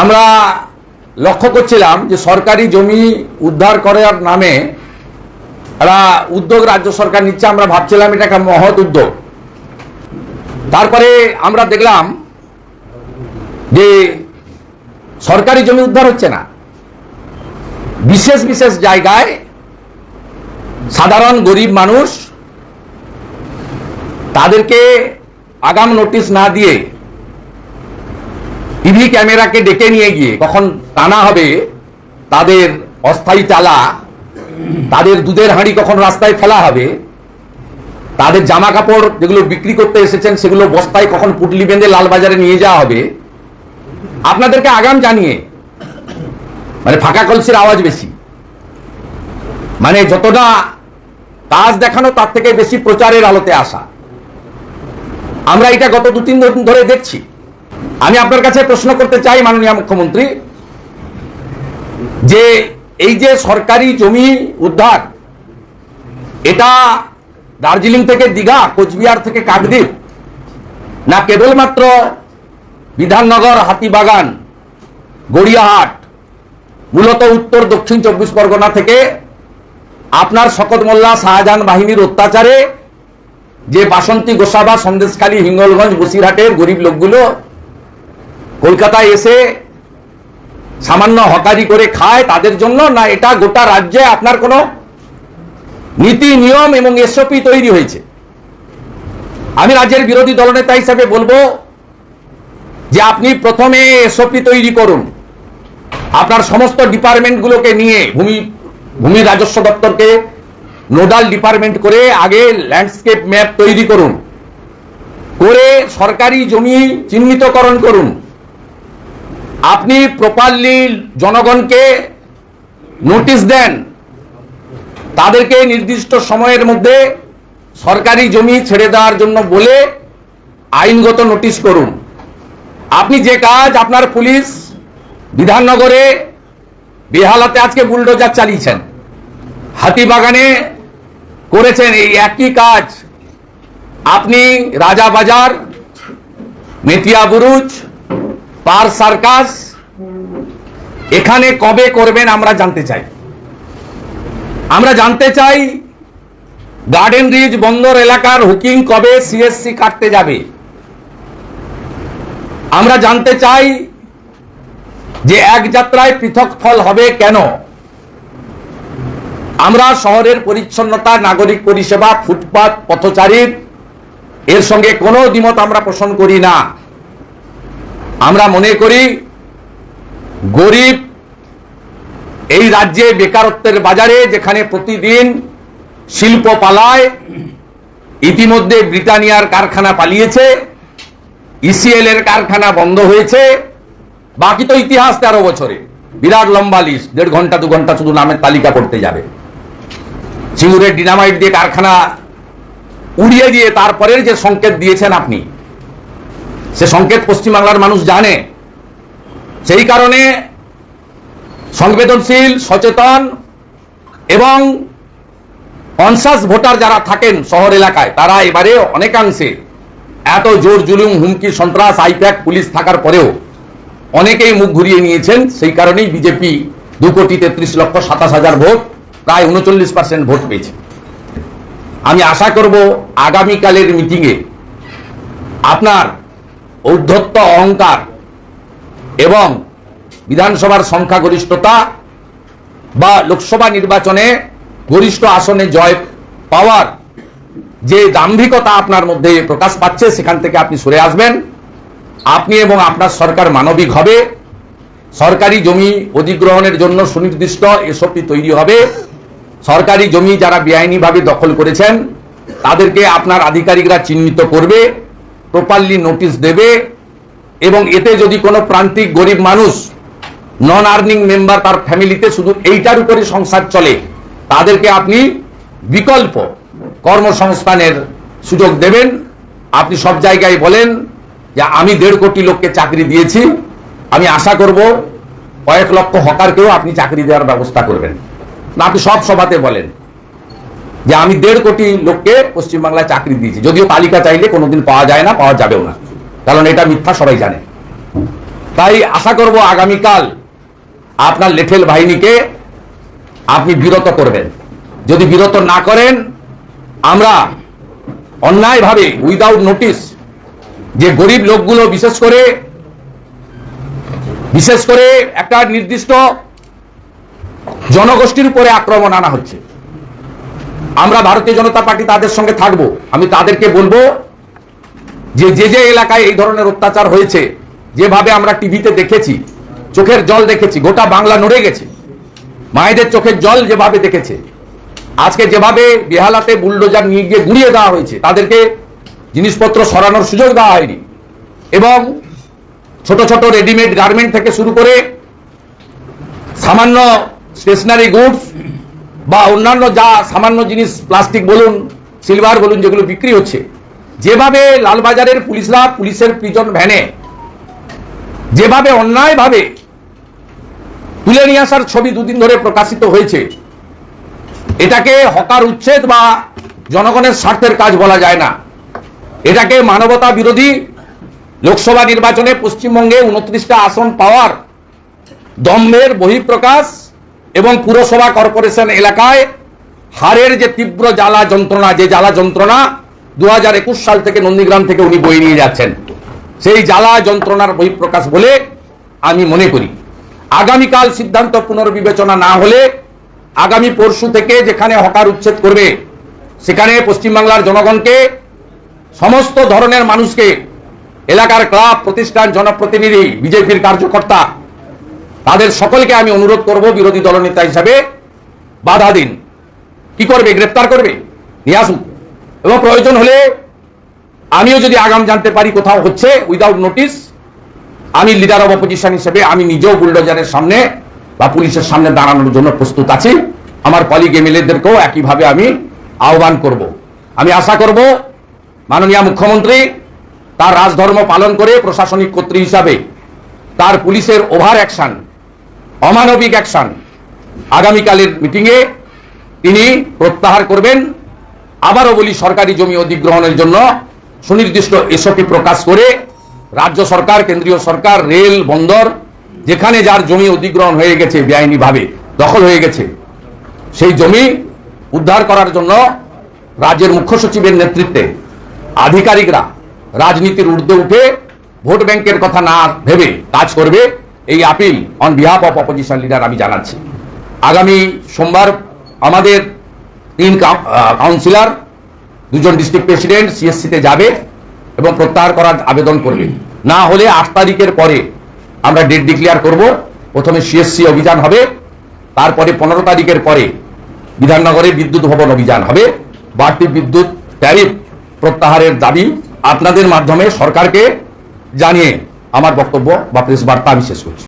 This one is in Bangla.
আমরা লক্ষ্য করছিলাম যে সরকারি জমি উদ্ধার করার নামে একটা উদ্যোগ রাজ্য সরকার নিচ্ছে, আমরা ভাবছিলাম এটা একটা মহৎ উদ্যোগ। তারপরে আমরা দেখলাম যে সরকারি জমি উদ্ধার হচ্ছে না। বিশেষ বিশেষ জায়গায় সাধারণ গরিব মানুষ তাদেরকে আগাম নোটিশ না দিয়ে টিভি ক্যামেরাকে ডেকে নিয়ে গিয়ে কখন টানা হবে তাদের অস্থায়ী চালা, তাদের দুধের হাঁড়ি কখন রাস্তায় ফেলা হবে, তাদের জামা কাপড় যেগুলো বিক্রি করতে এসেছেন সেগুলো বস্তায় কখন পুটলি বেঁধে লালবাজারে নিয়ে যাওয়া হবে, আপনাদেরকে আগাম জানিয়ে মানে ফাঁকা কলসির আওয়াজ বেশি। মানে যতটা কাজ দেখানো তার থেকে বেশি প্রচারের আলোতে আসা। আমরা এটা গত দু তিন দিন ধরে দেখছি। আমি আপনার কাছে প্রশ্ন করতে চাই, মাননীয় মুখ্যমন্ত্রী, যে এই যে সরকারি জমি উদ্ধার, এটা দার্জিলিং থেকে দীঘা, কোচবিহার থেকে কাকদ্বীপ, না কেবলমাত্র বিধাননগর, হাতিবাগান, গড়িয়াহাট, মূলত উত্তর, দক্ষিণ চব্বিশ পরগনা থেকে আপনার শকত মোল্লা শাহজাহান বাহিনীর অত্যাচারে যে বাসন্তী গোসাবা সন্দেশখালী হিঙ্গলগঞ্জ বসিরহাটের গরিব লোকগুলো কলকাতায় এসে সামান্য হকারি করে খায় তাদের জন্য, না এটা গোটা রাজ্যে আপনার কোনো নীতি, নিয়ম এবং এসওপি তৈরি হয়েছে? আমি রাজ্যের বিরোধী দলনেতা হিসাবে বলব যে আপনি প্রথমে এসওপি তৈরি করুন। আপনার সমস্ত ডিপার্টমেন্টগুলোকে নিয়ে, ভূমি ভূমি রাজস্ব দপ্তরকে নোডাল ডিপার্টমেন্ট করে আগে ল্যান্ডস্কেপ ম্যাপ তৈরি করুন। করে সরকারি জমি চিহ্নিতকরণ করুন। আপনি প্রপারলি জনগণকে নোটিশ দেন, তাদেরকে নির্দিষ্ট সময়ের মধ্যে সরকারি জমি ছেড়ে দেওয়ার জন্য বলে আইনগত নোটিশ করুন। আপনি যে কাজ আপনার পুলিশ বিধাননগরে বেহালাতে আজকে বুলডোজার চালিয়েছেন, হাতিবাগানে করেছেন, এই একই কাজ। আপনি রাজাবাজার, মেটিয়া বুরুজ পার সার্কাস, এখানে কবে করবেন আমরা জানতে চাই। আমরা জানতে চাই গার্ডেন রিজ বন্দর এলাকার হুকিং কবে সিএসসি কাটতে যাবে। আমরা জানতে চাই যে এক যাত্রায় পৃথক ফল হবে কেন। আমরা শহরের পরিচ্ছন্নতা, নাগরিক পরিষেবা, ফুটপাত, পথচারীর, এর সঙ্গে কোনো দ্বিমত আমরা পোষণ করি না। আমরা মনে করি গরিব এই রাজ্যে বেকারত্বের বাজারে যেখানে প্রতিদিন শিল্প পালায়, ইতিমধ্যে ব্রিটানিয়ার কারখানা পালিয়েছে ইসিএল এর কারখানা বন্ধ হয়েছে, বাকি তো ইতিহাস তেরো বছরে। বিরাট লম্বা লিস্ট দেড় ঘণ্টা, দু ঘণ্টা শুধু নামের তালিকা করতে যাবে। সিঙ্গুরের ডিনামাইট দিয়ে কারখানা উড়িয়ে দিয়ে তারপরের যে সংকেত দিয়েছেন আপনি সে সংকেত পশ্চিমবাংলার মানুষ জানে। সেই কারণে সংবেদনশীল, সচেতন এবং কনসাস ভোটার যারা থাকেন শহর এলাকায়, তারা এবারে অনেকাংশে এত জোর জুলুম, হুমকি, সন্ত্রাস আইপ্যাক পুলিশ থাকার পরেও অনেকেই মুখ ঘুরিয়ে নিয়েছেন। সেই কারণেই বিজেপি দু কোটি তেত্রিশ লক্ষ সাতাশ হাজার ভোট, প্রায় উনচল্লিশ পার্সেন্ট ভোট পেয়েছে। আমি আশা করব আগামীকালের মিটিংয়ে আপনার ঔদ্ধত্য অহংকার এবং বিধানসভার সংখ্যাগরিষ্ঠতা বা লোকসভা নির্বাচনে গরিষ্ঠ আসনে জয় পাওয়ার যে দাম্ভিকতা আপনার মধ্যে প্রকাশ পাচ্ছে, সেখান থেকে আপনি সরে আসবেন। আপনি এবং আপনার সরকার মানবিক হবে। সরকারি জমি অধিগ্রহণের জন্য সুনির্দিষ্ট এসপি তৈরি হবে। সরকারি জমি যারা বেআইনিভাবে দখল করেছেন, তাদেরকে আপনার আধিকারিকরা চিহ্নিত করবে। প্রপারলি নোটিশ দেবে এবং এতে যদি কোনো প্রান্তিক গরিব মানুষ নন আর্নিং মেম্বার তার ফ্যামিলিতে শুধু এইটার উপরে সংসার চলে, তাদেরকে আপনি বিকল্প কর্মসংস্থানের সুযোগ দেবেন। আপনি সব জায়গায় বলেন যে আমি দেড় কোটি লোককে চাকরি দিয়েছি, আমি আশা করব কয়েক লক্ষ হকারকেও আপনি চাকরি দেওয়ার ব্যবস্থা করবেন। না, আপনি সব সভাতে বলেন। যে আমি দেড় কোটি লোককে পশ্চিমবাংলায় চাকরি দিয়েছি। যদিও তালিকা চাইলে কোনোদিন পাওয়া যায় না, পাওয়া যাবেও না। কারণ এটা মিথ্যা, সবাই জানে। তাই আশা করব আগামীকাল আপনার লেঠেল বাহিনীকে আপনি বিরত করবেন। যদি বিরত না করেন, আমরা অন্যায়ভাবে উইদাউট নোটিশ যে গরিব লোকগুলো বিশেষ করে বিশেষ করে একটা নির্দিষ্ট জনগোষ্ঠীর উপরে আক্রমণ আনা হচ্ছে। আমরা ভারতীয় জনতা পার্টি তাদের সঙ্গে থাকব। আমি তাদেরকে বলব যে যে যে এলাকায় এই ধরনের অত্যাচার হয়েছে, যেভাবে আমরা টিভিতে দেখেছি, চোখের জল দেখেছি, গোটা বাংলা নড়ে গেছে, মায়েদের চোখের জল যেভাবে দেখেছে, আজকে যেভাবে বেহালাতে বুলডোজার নিয়ে গিয়ে গুড়িয়ে দেওয়া হয়েছে, তাদেরকে জিনিসপত্র সরানোর সুযোগ দেওয়া হয়নি। এবং ছোট ছোট রেডিমেড গার্মেন্ট থেকে শুরু করে সামান্য স্টেশনারি গুডস বা অন্যান্য যা সামান্য জিনিস, প্লাস্টিক বলুন, সিলভার বলুন, যেগুলো বিক্রি হচ্ছে, যেভাবে লালবাজারের পুলিশরা পুলিশের প্রিজন ভ্যানে, যেভাবে অন্যায়ভাবে তুলে নিয়ে আসার ছবি দুদিন ধরে প্রকাশিত হয়েছে, এটাকে হকার উচ্ছেদ বা জনগণের স্বার্থের কাজ বলা যায় না। এটাকে মানবতা বিরোধী লোকসভা নির্বাচনে পশ্চিমবঙ্গে উনত্রিশটা আসন পাওয়ার দম্ভের বহিঃপ্রকাশ এবং পুরসভা কর্পোরেশন এলাকায় হারের যে তীব্র জ্বালা যন্ত্রণা, যে জ্বালা যন্ত্রণা দু হাজার একুশ সাল থেকে নন্দীগ্রাম থেকে উনি বই নিয়ে যাচ্ছেন, সেই জ্বালা যন্ত্রণার বহিঃপ্রকাশ বলে আমি মনে করি। আগামীকাল সিদ্ধান্ত পুনর্বিবেচনা না হলে আগামী পরশু থেকে যেখানে হকার উচ্ছেদ করবে, সেখানে পশ্চিমবাংলার জনগণকে, সমস্ত ধরনের মানুষকে, এলাকার ক্লাব, প্রতিষ্ঠান, জনপ্রতিনিধি, বিজেপির কার্যকর্তা তাদের সকলকে আমি অনুরোধ করব বিরোধী দলনেতা হিসাবে বাধা দিন। কি করবে? গ্রেপ্তার করবে? নিয়ে আসুন। এবং প্রয়োজন হলে আমিও যদি আগাম জানতে পারি কোথাও হচ্ছে উইদাউট নোটিশ আমি লিডার অব অপোজিশন হিসেবে আমি নিজেও বুলডোজারের সামনে বা পুলিশের সামনে দাঁড়ানোর জন্য প্রস্তুত আছি। আমার কলিগ এমএলএদেরকেও একইভাবে আমি আহ্বান করব। আমি আশা করব মাননীয় মুখ্যমন্ত্রী তার রাজধর্ম পালন করে প্রশাসনিক কর্তৃ হিসাবে তার পুলিশের ওভার অ্যাকশন অমানবিক অ্যাকশন আগামীকালের মিটিংয়ে তিনি প্রত্যাহার করবেন। আবারও বলি, সরকারি জমি অধিগ্রহণের জন্য সুনির্দিষ্ট এসপি প্রকাশ করে রাজ্য সরকার, কেন্দ্রীয় সরকার, রেল, বন্দর, যেখানে যার জমি অধিগ্রহণ হয়ে গেছে বেআইনিভাবে, দখল হয়ে গেছে, সেই জমি উদ্ধার করার জন্য রাজ্যের মুখ্য সচিবের নেতৃত্বে আধিকারিকরা রাজনীতির ঊর্ধ্বে উঠে ভোট ব্যাংকের কথা না ভেবে কাজ করবে। এই appeal on behalf of opposition leader আমি জানাচ্ছি। আগামী সোমবার আমাদের তিন কাউন্সিলর দুজন ডিস্ট্রিক্ট প্রেসিডেন্ট সিএসসিতে যাবে এবং প্রত্যাহার করার আবেদন করবে না হলে আট তারিখের পরে আমরা ডেট ডিক্লেয়ার করব। প্রথমে সিএসসি অভিযান হবে, তারপরে পনেরো তারিখের পরে বিধাননগরে বিদ্যুৎ ভবন অভিযান হবে। বাড়তি বিদ্যুৎ ট্যারিফ প্রত্যাহারের দাবি আপনাদের মাধ্যমে সরকারকে জানিয়ে আমার বক্তব্য বা প্রেস বার্তা আমি শেষ করছি।